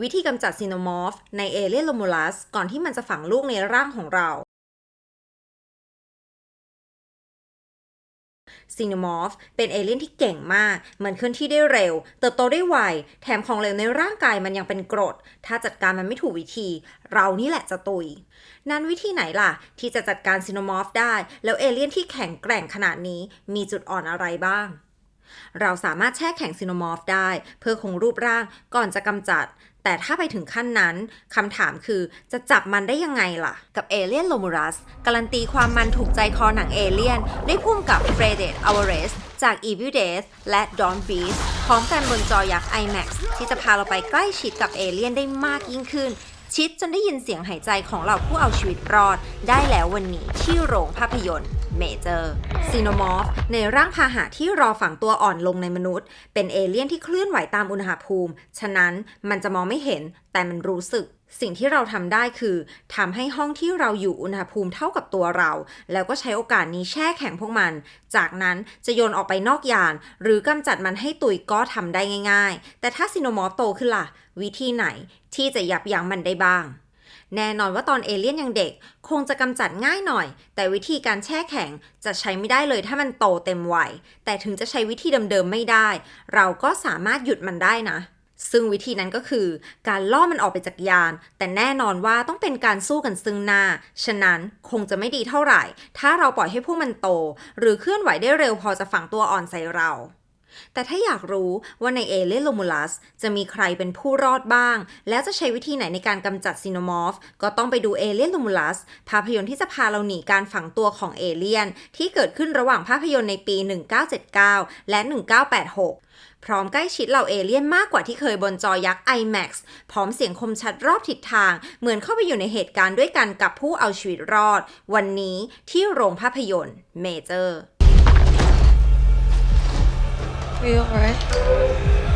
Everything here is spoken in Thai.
วิธีกำจัดซีโนมอร์ฟในเอเลียนโลมูลัสก่อนที่มันจะฝังลูกในร่างของเราซีโนมอร์ฟเป็นเอเลี่ยนที่เก่งมาก มันเคลื่อนที่ได้เร็ว เติบโตได้ไว แถมของเหลวในร่างกายมันยังเป็นกรด ถ้าจัดการมันไม่ถูกวิธี เรานี่แหละจะตุย นั้นวิธีไหนล่ะ ที่จะจัดการซีโนมอร์ฟได้ แล้วเอเลี่ยนที่แข็งแกร่งขนาดนี้มีจุดอ่อนอะไรบ้างเราสามารถแช่แข็งซีโนมอร์ฟได้ เพื่อคงรูปร่างก่อนจะกำจัด แต่ถ้าไปถึงขั้นนั้นคำถามคือจะจับมันได้ยังไงล่ะ กับเอเลียนโลมูรัสการันตีความมันถูกใจคอหนังเอเลียนได้พุ่มกับเฟรเดตอเวเรสจาก Evil Days และ Dawn Beast พร้อมกันบนจอยักษ์ IMAX ที่จะพาเราไปใกล้ชิดกับเอเลียนได้มากยิ่งขึ้น ชิดจนได้ยินเสียงหายใจของเหล่าผู้เอาชีวิตรอด ได้แล้ววันนี้ที่โรงภาพยนตร์ เมเจอร์ซีโนมอร์ฟในร่างพาหะที่รอฝังตัวอ่อนลงในมนุษย์ เป็นเอเลี่ยนที่เคลื่อนไหวตามอุณหภูมิ ฉะนั้นมันจะมองไม่เห็นแต่มันรู้สึก สิ่งที่เราทำได้คือทำให้ห้องที่เราอยู่อุณหภูมิเท่ากับตัวเรา แล้วก็ใช้โอกาสนี้แช่แข็งพวกมัน จากนั้นจะโยนออกไปนอกยาน หรือกำจัดมันให้ตุยก็ทำได้ง่าย ๆ แต่ถ้าซีโนมอร์ฟโตขึ้นล่ะ วิธีไหนที่จะยับยั้งมันได้บ้าง แน่นอนว่าตอนเอเลี่ยนยังเด็ก คงจะกำจัดง่ายหน่อย แต่วิธีการแช่แข็งจะใช้ไม่ได้เลยถ้ามันโตเต็มวัยแต่ถึงจะใช้วิธีเดิมๆไม่ได้ เราก็สามารถหยุดมันได้นะ ซึ่งวิธีนั้นก็คือการล่อมันออกไปจากยาน แต่แน่นอนว่าต้องเป็นการสู้กันซึ่งหน้า ฉะนั้นคงจะไม่ดีเท่าไหร่ ถ้าเราปล่อยให้พวกมันโต หรือเคลื่อนไหวได้เร็วพอจะฝังตัวอ่อนใส่เรา แต่ถ้าอยากรู้ว่าในเอเลนโลมูลัสจะมีใครเป็นผู้รอดบ้าง แล้วจะใช้วิธีไหนในการกำจัดซีโนมอร์ฟ ก็ต้องไปดูเอเลนโลมูลัสภาพยนตร์ที่จะพาเราหนีการฝังตัวของเอเลียน ที่เกิดขึ้นระหว่างภาพยนตร์ในปี 1979 และ 1986 พร้อมใกล้ชิดเหล่าเอเลี่ยนมากกว่าที่เคยบนจอยักษ์ IMAX พร้อมเสียงคมชัดรอบทิศทาง เหมือนเข้าไปอยู่ในเหตุการณ์ด้วยกันกับผู้เอาชีวิตรอด วันนี้ที่โรงภาพยนตร์เมเจอร์ Are you alright?